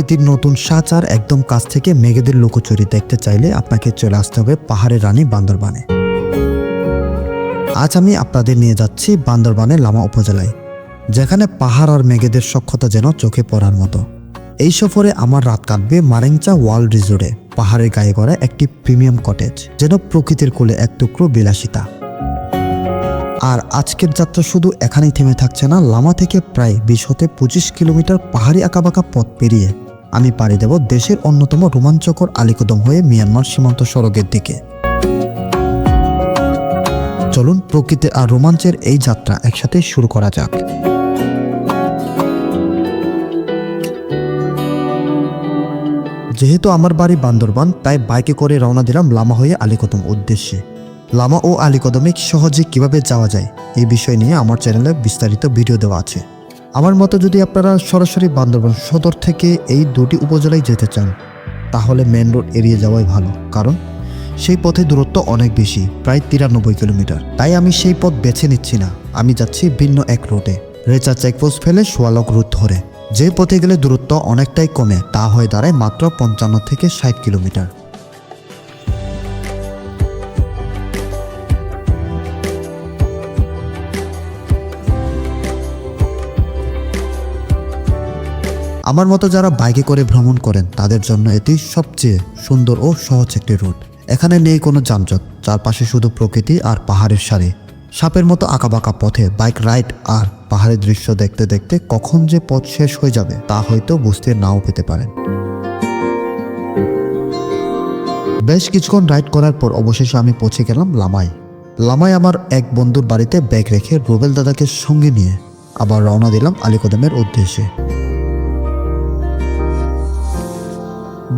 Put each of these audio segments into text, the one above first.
প্রকৃতির নতুন সাজ আর একদম কাছ থেকে মেঘেদের লুকোচুরি দেখতে চাইলে আপনাকে চলে আসতে হবে পাহাড়ের রানী বান্দরবানে। আজ আমি আপনাদের নিয়ে যাচ্ছি বান্দরবানের লামা উপজেলায়, যেখানে পাহাড় আর মেঘেদের সক্ষতা যেন চোখে পড়ার মতো। এই সফরে আমার রাত কাটবে মারেংচা ওয়ার্ল্ড রিজোর্টে পাহাড়ের গায়ে করা একটি প্রিমিয়াম কটেজ, যেন প্রকৃতির কোলে এক টুকরো বিলাসিতা। আর আজকের যাত্রা শুধু এখানেই থেমে থাকছে না, লামা থেকে প্রায় বিশ হতে পঁচিশ কিলোমিটার পাহাড়ি আঁকাবাঁকা পথ পেরিয়ে আমি পাড়ি দেব দেশের অন্যতম রোমাঞ্চকর আলিকদম হয়ে মিয়ানমার সীমান্ত সড়কের দিকে। চলুন প্রকৃতি আর রোমাঞ্চের এই যাত্রা একসাথে শুরু করা যাক। যেহেতু আমার বাড়ি বান্দরবান, তাই বাইকে করে রওনা দিলাম লামা হয়ে আলিকদম উদ্দেশ্যে। লামা ও আলিকদমে সহজে কীভাবে যাওয়া যায় এই বিষয় নিয়ে আমার চ্যানেলে বিস্তারিত ভিডিও দেওয়া আছে। আমার মতে যদি আপনারা সরাসরি বান্দরবান সদর থেকে এই দুটি উপজেলায় যেতে চান, তাহলে মেন রোড এড়িয়ে যাওয়াই ভালো। কারণ সেই পথে দূরত্ব অনেক বেশি, প্রায় তিরানব্বই কিলোমিটার। তাই আমি সেই পথ বেছে নিচ্ছি না। আমি যাচ্ছি ভিন্ন এক রোডে। রেচা চেকপোস্ট ফেলে সোয়ালক রুট ধরে। যে পথে গেলে দূরত্ব অনেকটাই কমে, তা হয়ে দাঁড়ায় মাত্র পঞ্চান্ন থেকে ষাট কিলোমিটার। আমার মতো যারা বাইকে করে ভ্রমণ করেন, তাদের জন্য এটি সবচেয়ে সুন্দর ও সহজ একটি রুট। এখানে নেই কোনো যানজট, চারপাশে শুধু প্রকৃতি আর পাহাড়ের সারি। সাপের মতো আঁকাবাঁকা পথে বাইক রাইড আর পাহাড়ের দৃশ্য দেখতে দেখতে কখন যে পথ শেষ হয়ে যাবে, তা হয়তো বুঝতে নাও পেতে পারেন। বেশ কিছুক্ষণ রাইড করার পর অবশেষে আমি পৌঁছে গেলাম লামায় লামায় আমার এক বন্ধুর বাড়িতে ব্যাগ রেখে রুবেল দাদাকে সঙ্গে নিয়ে আবার রওনা দিলাম আলিকদমের উদ্দেশ্যে।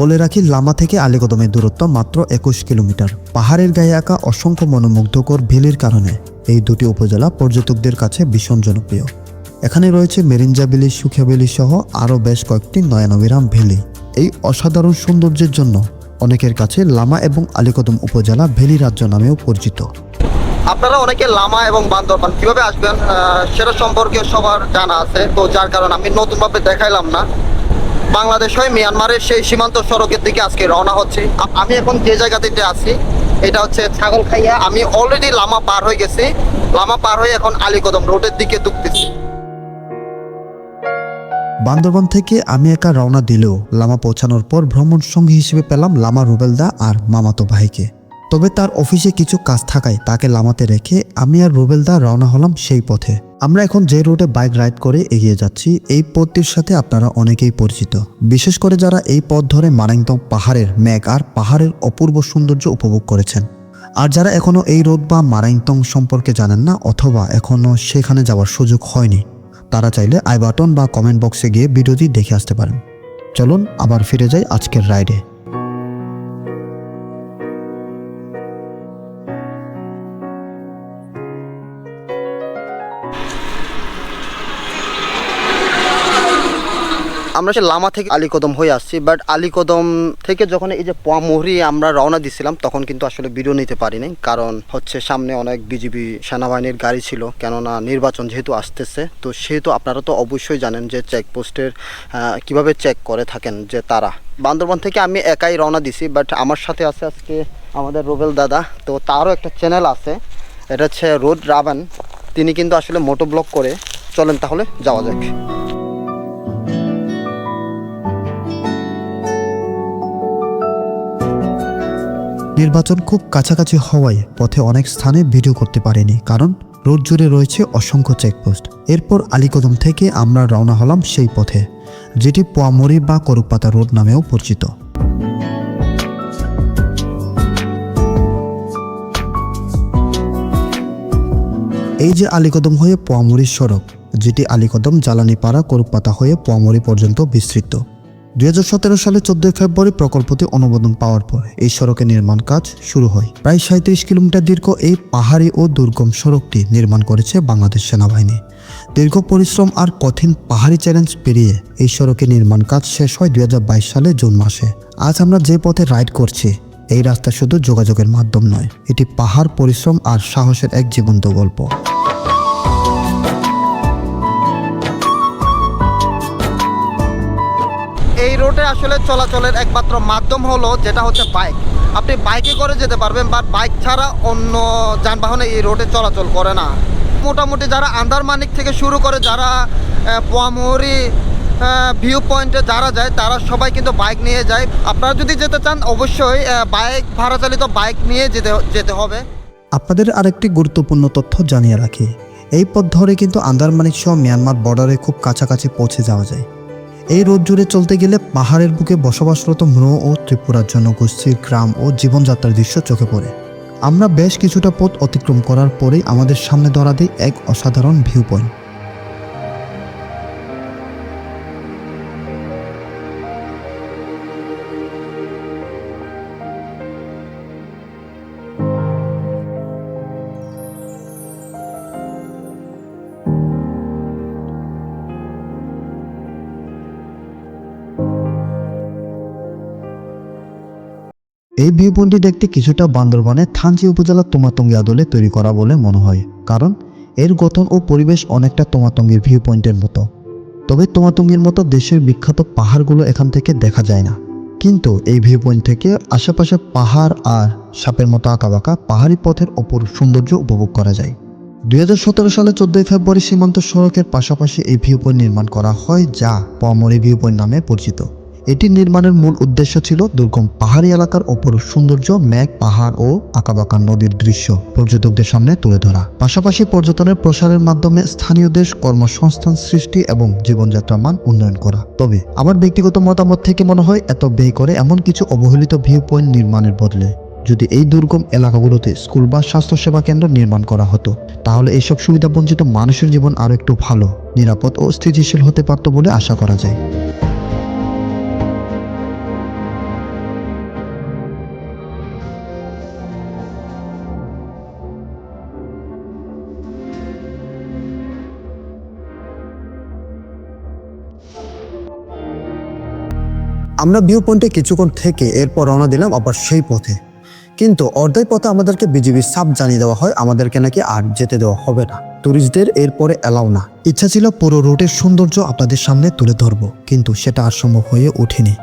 বলে রাখি, লামা থেকে আলিকদমের দূরত্ব মাত্র একুশ কিলোমিটার। পাহাড়ের গায়ে আঁকা অসংখ্য মনোমুগ্ধকর ভেলির কারণে এই দুটি উপজেলা পর্যটকদের কাছে ভীষণ জনপ্রিয়। এখানে রয়েছে মেরিঞ্জা ভ্যালি সুখিয়া ভ্যালি সহ আরও বেশ কয়েকটি নয়নবিরাম ভ্যালি এই অসাধারণ সৌন্দর্যের জন্য অনেকের কাছে লামা এবং আলিকদম উপজেলা ভেলি রাজ্য নামেও পরিচিত। আপনারা অনেকে লামা এবং বান্দরবান কীভাবে আসবেন সেটা সম্পর্কে সবার জানা আছে। তো যার কারণে আমি নতুনভাবে দেখাইলাম না। বাংলাদেশ হয়ে মিয়ানমারের সেই সীমান্ত সড়কের দিকে আজকে রওনা হচ্ছে। আমি এখন যে জায়গাটিতে আছি, এটা হচ্ছে ছাগলখাইয়া আমি অলরেডি লামা পার হয়ে গেছি। লামা পার হয়ে এখন আলীকদম রোডের দিকে ঢুকতেছি। বান্দরবান থেকে আমি একা রওনা দিলেও লামা পৌঁছানোর পর ভ্রমণ সঙ্গী হিসেবে পেলাম লামা রুবেলদা আর মামাতো ভাইকে। তবে তার অফিসে কিছু কাজ থাকায় তাকে লামাতে রেখে আমি আর রুবেলদা রওনা হলাম সেই পথে। আমরা এখন যে রুটে বাইক রাইড করে এগিয়ে যাচ্ছি, এই পথটির সাথে আপনারা অনেকেই পরিচিত। বিশেষ করে যারা এই পথ ধরে মারাংতং পাহাড়ের মেঘ আর পাহাড়ের অপূর্ব সৌন্দর্য উপভোগ করেছেন। আর যারা এখনও এই রোড বা মারাংতং সম্পর্কে জানেন না, অথবা এখনও সেখানে যাওয়ার সুযোগ হয়নি, তারা চাইলে আই বাটন বা কমেন্ট বক্সে গিয়ে ভিডিওটি দেখে আসতে পারেন। চলুন, আবার ফিরে যাই আজকের রাইডে আমরা সে লামা থেকে আলীকদম হয়ে আসছি বাট আলীকদম থেকে যখন এই যে পোয়ামুহরি আমরা রওনা দিছিলাম, তখন কিন্তু আসলে ভিডিও নিতে পারিনি, কারণ হচ্ছে সামনে অনেক বিজিবি সেনাবাহিনীর গাড়ি ছিল, কেননা নির্বাচন যেহেতু আসতেছে, তো সেহেতু আপনারা তো অবশ্যই জানেন যে চেকপোস্টের কীভাবে চেক করে থাকেন যে তারা। বান্দরবান থেকে আমি একাই রওনা দিছি বাট আমার সাথে আছে আজকে আমাদের রুবেল দাদা, তো তারও একটা চ্যানেল আছে, এটা হচ্ছে রোড রাবান তিনি কিন্তু আসলে মোটো ব্লগ করে, চলেন তাহলে যাওয়া যাক। নির্বাচন খুব কাছাকাছি হওয়ায় পথে অনেক স্থানে ভিডিও করতে পারিনি, কারণ রোড জুড়ে রয়েছে অসংখ্য চেকপোস্ট। এরপর আলীকদম থেকে আমরা রওনা হলাম সেই পথে, যেটি পোয়ামরি বা করুকপাতা রোড নামেও পরিচিত। এই যে আলীকদম হয়ে পোয়ামুড়ির সড়ক, যেটি আলীকদম, জ্বালানিপাড়া, করুকপাতা হয়ে পোয়ামুড়ি পর্যন্ত বিস্তৃত। দুই হাজার সতেরো সালে চোদ্দই ফেব্রুয়ারি প্রকল্পটি অনুমোদন পাওয়ার পর এই সড়কের নির্মাণ কাজ শুরু হয়। প্রায় সাঁত্রিশ কিলোমিটার দীর্ঘ এই পাহাড়ি ও দুর্গম সড়কটি নির্মাণ করেছে বাংলাদেশ সেনাবাহিনী। দীর্ঘ পরিশ্রম আর কঠিন পাহাড়ি চ্যালেঞ্জ পেরিয়ে এই সড়কের নির্মাণ কাজ শেষ হয় দুই হাজার বাইশ সালে জুন মাসে। আজ আমরা যে পথে রাইড করছি, এই রাস্তা শুধু যোগাযোগের মাধ্যম নয়, এটি পাহাড়, পরিশ্রম আর সাহসের এক জীবন্ত গল্প। আসলে চলাচলের একমাত্র মাধ্যম হলো যেটা হচ্ছে বাইক আপনি বাইকে করে যেতে পারবেন বাট বাইক ছাড়া অন্য যানবাহনে এই রোডে চলাচল করে না। মোটামুটি যারা আন্দারমানিক থেকে শুরু করে যারা পোয়ামুহরি ভিউ পয়েন্টে যারা যায়, তারা সবাই কিন্তু বাইক নিয়ে যায়। আপনারা যদি যেতে চান, অবশ্যই বাইক ভাড়া চালিত বাইক নিয়ে যেতে যেতে হবে। আপনাদের আরেকটি গুরুত্বপূর্ণ তথ্য জানিয়ে রাখি। এই পথ ধরে কিন্তু আন্দারমানিক সহ মিয়ানমার বর্ডারে খুব কাছাকাছি পৌঁছে যাওয়া যায়। এই রোড জুড়ে চলতে গেলে পাহাড়ের বুকে বসবাসরত মৃ ও ত্রিপুরার জনগোষ্ঠীর গ্রাম ও জীবনযাত্রার দৃশ্য চোখে পড়ে। আমরা বেশ কিছুটা পথ অতিক্রম করার পরেই আমাদের সামনে ধরা দেয় এক অসাধারণ ভিউ পয়েন্ট এই ভিউ পয়েন্টটি দেখতে কিছুটা বান্দরবানের থানচি উপজেলার তোমাতঙ্গি আদলে তৈরি করা বলে মনে হয়, কারণ এর গঠন ও পরিবেশ অনেকটা তোমাতঙ্গির ভিউ পয়েন্টের মতো। তবে তোমাতঙ্গির মতো দেশের বিখ্যাত পাহাড়গুলো এখান থেকে দেখা যায় না। কিন্তু এই ভিউ পয়েন্ট থেকে আশেপাশে পাহাড় আর সাপের মতো আঁকাবাঁকা পাহাড়ি পথের ওপর সৌন্দর্য উপভোগ করা যায়। দুই হাজার সতেরো সালে চোদ্দই ফেব্রুয়ারি সীমান্ত সড়কের পাশাপাশি এই ভিউ পয়েন্ট নির্মাণ করা হয়, যা পমরি ভিউ পয়েন্ট নামে পরিচিত। এটি নির্মাণের মূল উদ্দেশ্য ছিল দুর্গম পাহাড়ি এলাকার অপরূপ সৌন্দর্য, মেঘ, পাহাড় ও আঁকাবাঁকা নদীর দৃশ্য পর্যটকদের সামনে তুলে ধরা। পাশাপাশি পর্যটনের প্রসারের মাধ্যমে স্থানীয় দেশ কর্মসংস্থান সৃষ্টি এবং জীবনযাত্রার মান উন্নয়ন করা। তবে আমার ব্যক্তিগত মতামত থেকে মনে হয়, এত ব্যয় করে এমন কিছু অবহেলিত ভিউ পয়েন্ট নির্মাণের বদলে যদি এই দুর্গম এলাকাগুলোতে স্কুল বা স্বাস্থ্যসেবা কেন্দ্র নির্মাণ করা হতো, তাহলে এইসব সুবিধা বঞ্চিত মানুষের জীবন আরও একটু ভালো, নিরাপদ ও স্থিতিশীল হতে পারত বলে আশা করা যায়। আমরা ভিউ পয়েন্টে কিছুক্ষণ থেকে এরপর রওনা দিলাম আবার সেই পথে। কিন্তু অর্ধেক পথে আমাদেরকে বিজিবি সাপ জানিয়ে দেওয়া হয়, আমাদেরকে নাকি আর যেতে দেওয়া হবে না। ট্যুরিস্টদের এরপরে এলাও না। ইচ্ছা ছিল পুরো রুটের সৌন্দর্য আপনাদের সামনে তুলে ধরবো, কিন্তু সেটা আর সম্ভব হয়ে ওঠেনি।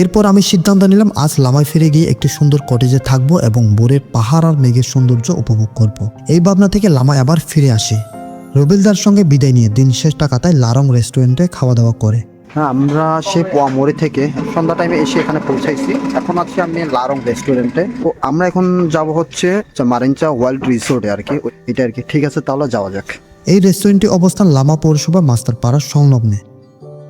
এরপর আমি সিদ্ধান্ত নিলাম, আজ লামায় ফিরে গিয়ে একটি সুন্দর কটেজে থাকব এবং বোরের পাহাড় আর মেঘের সৌন্দর্য উপভোগ করব। এই ভাবনা থেকে লামায় আবার ফিরে আসি। রবিলদার সঙ্গে বিদায় নিয়ে দিন শেষটা কাটায় লারং রেস্টুরেন্টে খাওয়া দাওয়া করে। হ্যাঁ আমরা সেই পোয়ামোড়ি থেকে সন্ধ্যা টাইমে এসে এখানে পৌঁছাইছি। এখন আছি আমি লারং রেস্টুরেন্টে তো আমরা এখন যাব হচ্ছে মারিঞ্চা ওয়ার্ল্ড রিসোর্টে আর কি। এটা আর কি। ঠিক আছে, তাহলে যাওয়া যাক। এই রেস্টুরেন্টটি অবস্থান লামা পৌরসভা মাস্টারপাড়ার সংলগ্নে।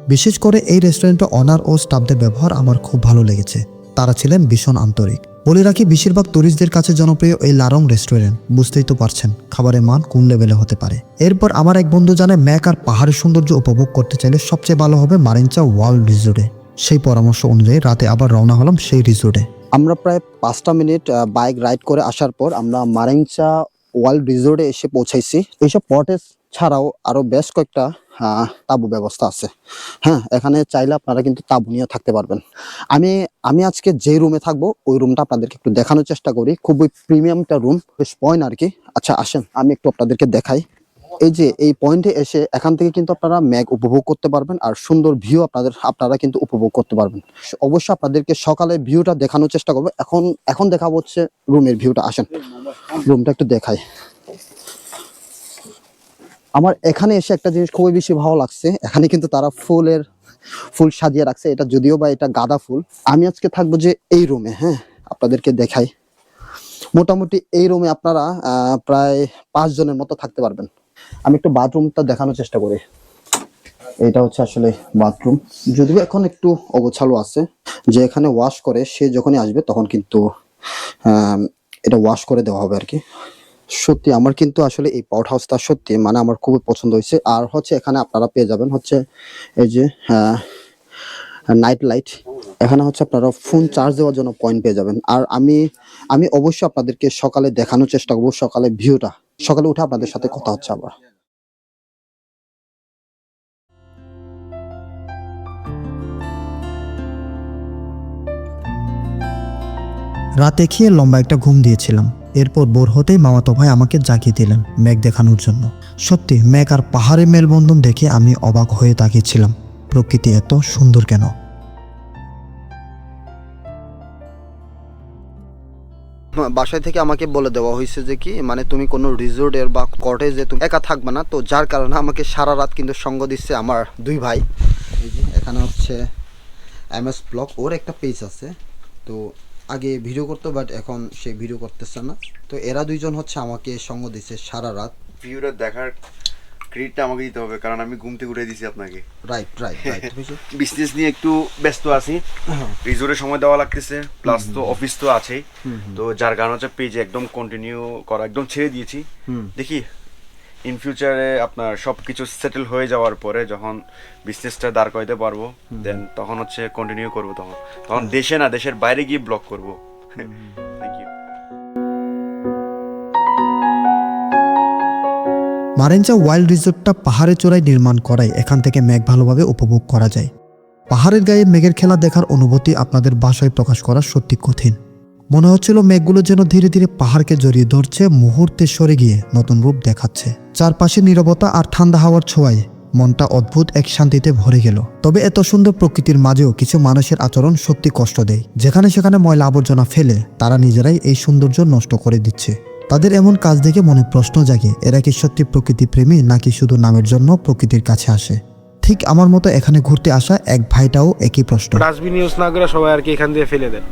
বিশেষ করে এই রেস্টুরেন্টে অনার ও স্টাফদের ব্যবহার আমার খুব ভালো লেগেছে। তারা ছিলেন ভীষণ আন্তরিক। বলে রাখি, বেশিরভাগ টুরিস্টদের কাছে জনপ্রিয় এই লারং রেস্টুরেন্ট বুঝতেই তো পারছেন, খাবারের মান কোন লেভেলে হতে পারে। এরপর আমার এক বন্ধু জানে, ম্যাক আর পাহাড়ের সৌন্দর্য উপভোগ করতে চাইলে সবচেয়ে ভালো হবে মারিঞ্চা ওয়ার্ল্ড রিসোর্টে। সেই পরামর্শ অনুযায়ী রাতে আবার রওনা হলাম সেই রিসোর্টে। আমরা প্রায় পাঁচটা মিনিট বাইক রাইড করে আসার পর আমরা মারিঞ্চা ওয়ার্ল্ড রিসোর্টে এসে পৌঁছাইছি। এইসব পটেজ ছাড়াও আরও বেশ কয়েকটা তাঁবু ব্যবস্থা আছে। হ্যাঁ এখানে চাইলে আপনারা কিন্তু তাঁবু নিয়ে থাকতে পারবেন। আমি আমি আজকে যে রুমে থাকব, ওই রুমটা আপনাদেরকে একটু দেখানোর চেষ্টা করি। খুবই প্রিমিয়ামটা রুম, বেশ পয়েন্ট আর কি। আচ্ছা আসেন, আমি একটু আপনাদেরকে দেখাই। এই যে, এই পয়েন্টে এসে এখান থেকে কিন্তু আপনারা ম্যাগ উপভোগ করতে পারবেন আর সুন্দর ভিউ আপনাদের, আপনারা কিন্তু উপভোগ করতে পারবেন। অবশ্যই আপনাদেরকে সকালে ভিউটা দেখানোর চেষ্টা করব। এখন এখন দেখাবো হচ্ছে রুমের ভিউটা আসেন রুমটা একটু দেখাই। আমার এখানে এসে একটা জিনিস খুবই বেশি ভালো লাগছে। এখানে কিন্তু তারা ফুলের, ফুল সাজিয়ে রাখছে। এটা যদিও বা এটা গাঁদা ফুল। আমি আজকে থাকব যে এই রুমে হ্যাঁ? আপনাদেরকে দেখাই। মোটামুটি এই রুমে আপনারা প্রায় পাঁচ জনের মতো থাকতে পারবেন। আমি একটু বাথরুমটা দেখানোর চেষ্টা করি। এটা হচ্ছে আসলে বাথরুম। যদিও এখন একটু অগোছালো আছে। যে এখানে ওয়াশ করে, সে যখনই আসবে তখন কিন্তু এটা ওয়াশ করে দেওয়া হবে আর কি। সত্যি আমার কিন্তু আসলে এই পাউট হাউসটা সত্যি মানে আমার খুবই পছন্দ হয়েছে। আর হচ্ছে এখানে আপনারা পেয়ে যাবেন হচ্ছে এই যে নাইট লাইট এখানে হচ্ছে আপনারা ফোন চার্জ দেওয়ার জন্য পয়েন্ট পেয়ে যাবেন। আর আমি আমি অবশ্যই আপনাদেরকে সকালে দেখানোর চেষ্টা করব, সকালে ভিউটা। সকালে উঠে আপনাদের সাথে কথা হচ্ছে আবার। রাতে খেয়ে লম্বা একটা ঘুম দিয়েছিলাম। এরপর বোর হতেই মামাতো ভাই আমাকে জাগিয়ে দিলেন ম্যাক দেখানোর জন্য। সত্যি ম্যাক আর পাহাড়ে মেলবন্ধন দেখে আমি অবাক হয়ে তাকিয়েছিলাম। প্রকৃতি এত সুন্দর কেন? বাসায় থেকে আমাকে বলে দেওয়া হয়েছে যে কি মানে তুমি কোনো রিসোর্টের বা কটেজে তুমি একা থাকবে না, তো যার কারণে আমাকে সারা রাত কিন্তু সঙ্গ দিচ্ছে আমার দুই ভাই। এখানে হচ্ছে এম এস ব্লক ওর একটা পেজ আছে, তো আগে ভিডিও করতো বাট এখন সে ভিডিও করতেছে না। তো এরা দুইজন হচ্ছে আমাকে সঙ্গ দিচ্ছে সারা রাত। ভিউটা দেখার ক্রেডিটটা আমাকে দিতে হবে কারণ আমি ঘুম থেকে উঠে দিছি আপনাকে। রাইট রাইট রাইট বিজনেস নিয়ে একটু ব্যস্ত আছি। রিজোর্টে সময় দেওয়া লাগতেছে প্লাস তো অফিস তো আছেই। তো যার কারণে হচ্ছে পেজে একদম কন্টিনিউ করা একদম ছেড়ে দিয়েছি। দেখি ইন ফিউচারে আপনার সব কিছু সেটেল হয়ে যাওয়ার পরে যখন বিজনেসটা দাঁড় করাইতে পারব দেন তখন হচ্ছে কন্টিনিউ করব তখন। তখন দেশে না দেশের বাইরে গিয়ে ব্লগ করব। থ্যাংক ইউ মারেঞ্চা ওয়াইল্ড রিসোর্টটা পাহাড়ে চূড়ায় নির্মাণ করায় এখান থেকে মেঘ ভালোভাবে উপভোগ করা যায়। পাহাড়ের গায়ে মেঘের খেলা দেখার অনুভূতি আপনাদের বাসায় প্রকাশ করা সত্যি কঠিন। মনে হচ্ছিল মেঘগুলো যেন ধীরে ধীরে পাহাড়কে জড়িয়ে ধরছে, মুহূর্তে সরে গিয়ে নতুন রূপ দেখাচ্ছে। চারপাশে নীরবতা আর ঠান্ডা হাওয়ার ছোঁয়ায় মনটা অদ্ভুত এক শান্তিতে ভরে গেল। তবে এত সুন্দর প্রকৃতির মাঝেও কিছু মানুষের আচরণ সত্যি কষ্ট দেয়। যেখানে সেখানে ময়লা আবর্জনা ফেলে, তারা নিজেরাই এই সৌন্দর্য নষ্ট করে দিচ্ছে। তাদের এমন কাজ দেখে মনে প্রশ্ন জাগে, এরা কি সত্যি প্রকৃতি প্রেমী নাকি শুধু নামের জন্য প্রকৃতির কাছে আসে? ঠিক আমার মতো এখানে ঘুরতে আসা এক ভাইটাও একই প্রশ্ন। ডাস্টবিন ইউজ না করে সবাই আর কি এখান দিয়ে ফেলে দেন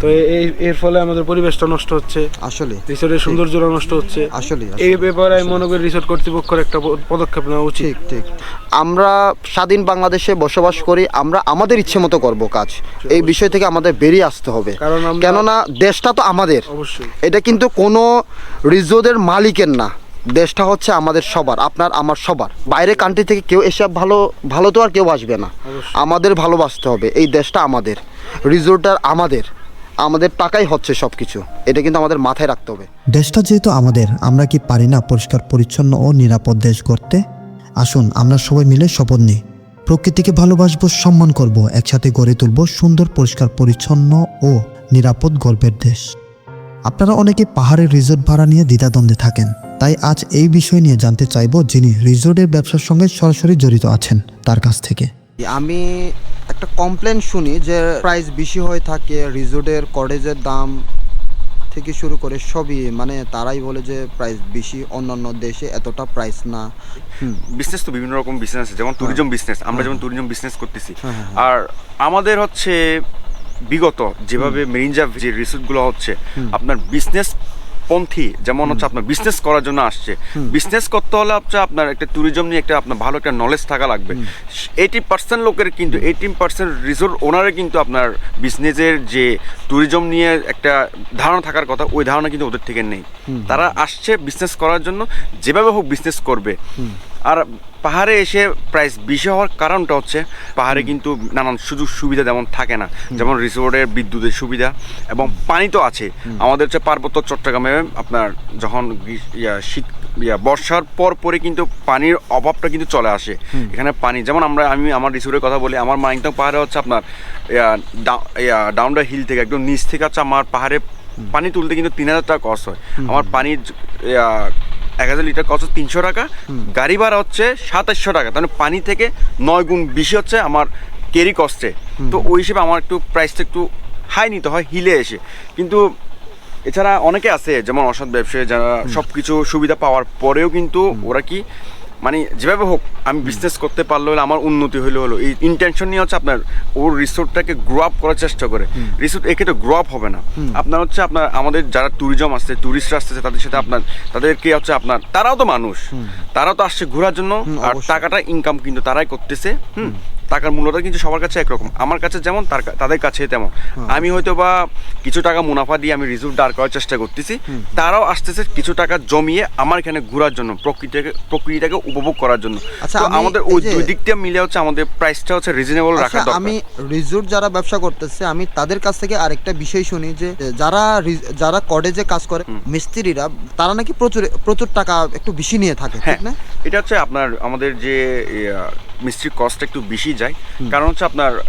তো এই এর ফলে আমাদের পরিবেশটা নষ্ট হচ্ছে। আসলে। রিসোর্টের সৌন্দর্যটা নষ্ট হচ্ছে। আসলে এই ব্যাপারে আমি মনে করি রিসোর্ট কর্তৃপক্ষের একটা প- পদক্ষেপ নেওয়া উচিত। ঠিক ঠিক। আমরা স্বাধীন বাংলাদেশে বসবাস করি আমরা আমাদের ইচ্ছে মতো করব কাজ। এই বিষয় থেকে আমাদের বেরিয়ে আসতে হবে। কারণ কেননা দেশটা তো আমাদের। অবশ্যই। এটা কিন্তু কোনো রিজোর্টের মালিকের না। দেশটা হচ্ছে আমাদের সবার আপনার আমার সবার। বাইরে কান্ট্রি থেকে কেউ এসে ভালো ভালো তো আর কেউ আসবে না। আমাদের ভালোবাসতে হবে এই দেশটা আমাদের। রিজোর্টটা আমাদের। আমাদের টাকাই হচ্ছে সব কিছু এটা কিন্তু আমাদের মাথায় রাখতে হবে। দেশটা যেহেতু আমাদের আমরা কি পারি না পরিষ্কার পরিচ্ছন্ন ও নিরাপদ দেশ করতে আসুন আমরা সবাই মিলে শপথ নিই। প্রকৃতিকে ভালোবাসবো সম্মান করব একসাথে গড়ে তুলব সুন্দর পরিষ্কার পরিচ্ছন্ন ও নিরাপদ গল্পের দেশ। আপনারা অনেকে পাহাড়ের রিসোর্ট ভাড়া নিয়ে দ্বিধাদ্বন্দ্বে থাকেন। তাই আজ এই বিষয় নিয়ে জানতে চাইব যিনি রিসোর্টের ব্যবসার সঙ্গে সরাসরি জড়িত আছেন তার কাছ থেকে। আমি একটা কমপ্লেন শুনি যে প্রাইস বেশি হয়ে থাকে রিসোর্টের কটেজের দাম থেকে শুরু করে সবই মানে তারাই বলে যে প্রাইস বেশি অন্যান্য দেশে এতটা প্রাইস না। বিজনেস তো বিভিন্ন রকম বিজনেস আছে যেমন ট্যুরিজম বিজনেস আমরা যেমন ট্যুরিজম বিজনেস করতেছি। হ্যাঁ, হ্যাঁ, আর আমাদের হচ্ছে বিগত যেভাবে মেরিনজা যে রিসোর্টগুলো হচ্ছে আপনার বিজনেস পন্থী যেমন হচ্ছে আপনার বিজনেস করার জন্য আসছে। বিজনেস করতে হলে হচ্ছে আপনার একটা ট্যুরিজম নিয়ে একটা আপনার ভালো একটা নলেজ থাকা লাগবে। এইটি পার্সেন্ট লোকের কিন্তু এইটিন পার্সেন্ট রিসোর্ট ওনারে কিন্তু আপনার বিজনেসের যে ট্যুরিজম নিয়ে একটা ধারণা থাকার কথা ওই ধারণা কিন্তু ওদের থেকে নেই। তারা আসছে বিজনেস করার জন্য যেভাবে হোক বিজনেস করবে। আর পাহাড়ে এসে প্রাইস বেশি হওয়ার কারণটা হচ্ছে পাহাড়ে কিন্তু নানান সুযোগ সুবিধা যেমন থাকে না। যেমন রিসোর্টের বিদ্যুতের সুবিধা এবং পানি তো আছে। আমাদের হচ্ছে পার্বত্য চট্টগ্রামে আপনার যখন ইয়া শীত ইয়া বর্ষার পর পরে কিন্তু পানির অভাবটা কিন্তু চলে আসে। এখানে পানি যেমন আমরা আমি আমার রিসোর্টের কথা বলি আমার মাইংটং পাহাড়ে হচ্ছে আপনার ইয়া ডাউন দ্য হিল থেকে একদম নিচ থেকে হচ্ছে আমার পাহাড়ে পানি তুলতে কিন্তু তিন হাজার টাকা কস্ট হয়। আমার পানির এক হাজার লিটার কস্ট তিনশো টাকা। গাড়ি ভাড়া হচ্ছে সাতাশশো টাকা। তাহলে পানি থেকে নয় গুণ বেশি হচ্ছে আমার কেরি কস্টে তো ওই হিসেবে আমার একটু প্রাইসটা একটু হাই নিতে হয় হিলে এসে। কিন্তু এছাড়া অনেকে আছে যেমন অসৎ ব্যবসায়ী যারা সব কিছু সুবিধা পাওয়ার পরেও কিন্তু ওরা কি মানে যেভাবে হোক আমি বিজনেস করতে পারলে হলে আমার উন্নতি হলে হলো। এই ইন্টেনশন নিয়ে হচ্ছে আপনার ওর রিসোর্টটাকে গ্রো আপ করার চেষ্টা করে। রিসোর্ট এক্ষেত্রে গ্রো আপ হবে না। আপনার হচ্ছে আপনার আমাদের যারা ট্যুরিজম আসছে ট্যুরিস্টরা আসতেছে তাদের সাথে আপনার তাদেরকে হচ্ছে আপনার তারাও তো মানুষ। তারাও তো আসছে ঘোরার জন্য আর টাকাটা ইনকাম কিন্তু তারাই করতেছে। হুম। টাকার মূল্যটা কিন্তু সবার কাছে একরকম। আমার কাছে যেমন তার তাদের কাছে তেমন। আমি হয়তো বা কিছু টাকা মুনাফা দিয়ে আমি রিজুভ দাঁড় করার চেষ্টা করতেছি। তারাও আসতেছে কিছু টাকা জমিয়ে আমার এখানে ঘোরার জন্য প্রকৃতিকে প্রকৃতিটাকে উপভোগ করার জন্য। আচ্ছা, আমাদের ওই দুই দিকটা মিলে হচ্ছে আমাদের প্রাইসটা হচ্ছে রিজনেবল রাখা আচ্ছা দরকার। আমি রিসোর্ট যারা ব্যবসা করতেছে আমি তাদের কাছ থেকে আরেকটা বিষয় শুনি যে যারা যারা কটেজে কাজ করে মিস্ত্রিরা তারা নাকি প্রচুর প্রচুর টাকা একটু বেশি নিয়ে থাকে হ্যাঁ। ঠিক না? এটা হচ্ছে আপনার আমাদের যে মিস্ত্রি কস্ট একটু বেশি যায়। কারণ হচ্ছে আপনার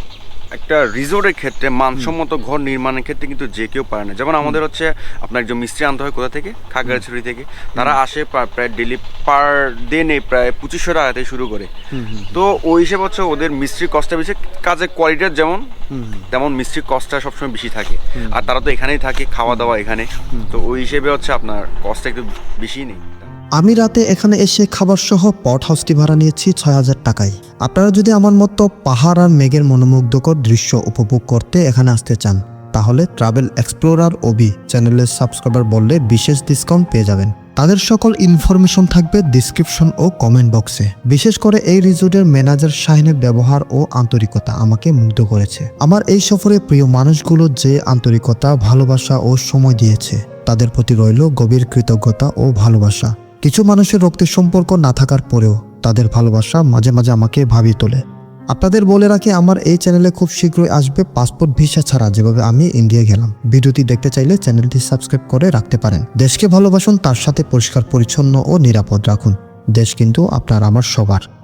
একটা রিসোর্টের ক্ষেত্রে মানসম্মত ঘর নির্মাণের ক্ষেত্রে কিন্তু যে কেউ পারে না। যেমন আমাদের হচ্ছে আপনার একজন মিস্ত্রি আনতে হয় কোথা থেকে? খাগড়াছড়ি থেকে। তারা আসে প্রা- প্রায় ডেলি পার ডে নেই প্রায় পঁচিশশো টাকা থেকে শুরু করে। তো ওই হিসেবে হচ্ছে ওদের মিস্ত্রির কষ্টটা বেশি। কাজের কোয়ালিটির যেমন তেমন মিস্ত্রির কষ্টটা সবসময় বেশি থাকে। আর তারা তো এখানেই থাকে খাওয়া দাওয়া এখানে। তো ওই হিসেবে হচ্ছে আপনার কষ্টটা একটু বেশি নেই। আমি রাতে এখানে এসে খাবার সহ পট হাউসটি ভাড়া নিয়েছি ছয় হাজার টাকায়। আপনারা যদি আমার মতো পাহাড় আর মেঘের মনোমুগ্ধকর দৃশ্য উপভোগ করতে এখানে আসতে চান, তাহলে ট্রাভেল এক্সপ্লোরার ওবি চ্যানেলের সাবস্ক্রাইবার বললে বিশেষ ডিসকাউন্ট পেয়ে যাবেন। তাদের সকল ইনফরমেশন থাকবে ডিসক্রিপশন ও কমেন্ট বক্সে বিশেষ করে এই রিসোর্টের ম্যানেজার শাহিনের ব্যবহার ও আন্তরিকতা আমাকে মুগ্ধ করেছে। আমার এই সফরে প্রিয় মানুষগুলো যে আন্তরিকতা, ভালোবাসা ও সময় দিয়েছে, তাদের প্রতি রইল গভীর কৃতজ্ঞতা ও ভালোবাসা। কিছু মানুষের রক্তের সম্পর্ক না থাকার পরেও তাদের ভালোবাসা মাঝে মাঝে আমাকে ভাবিয়ে তোলে। আপনাদের বলে রাখি, আমার এই চ্যানেলে খুব শীঘ্রই আসবে পাসপোর্ট ভিসা ছাড়া, যেভাবে আমি ইন্ডিয়া গেলাম। ভিডিওটি দেখতে চাইলে চ্যানেলটি সাবস্ক্রাইব করে রাখতে পারেন। দেশকে ভালোবাসুন, তার সাথে পরিষ্কার, পরিচ্ছন্ন ও নিরাপদ রাখুন। দেশ কিন্তু আপনার, আমার সবার।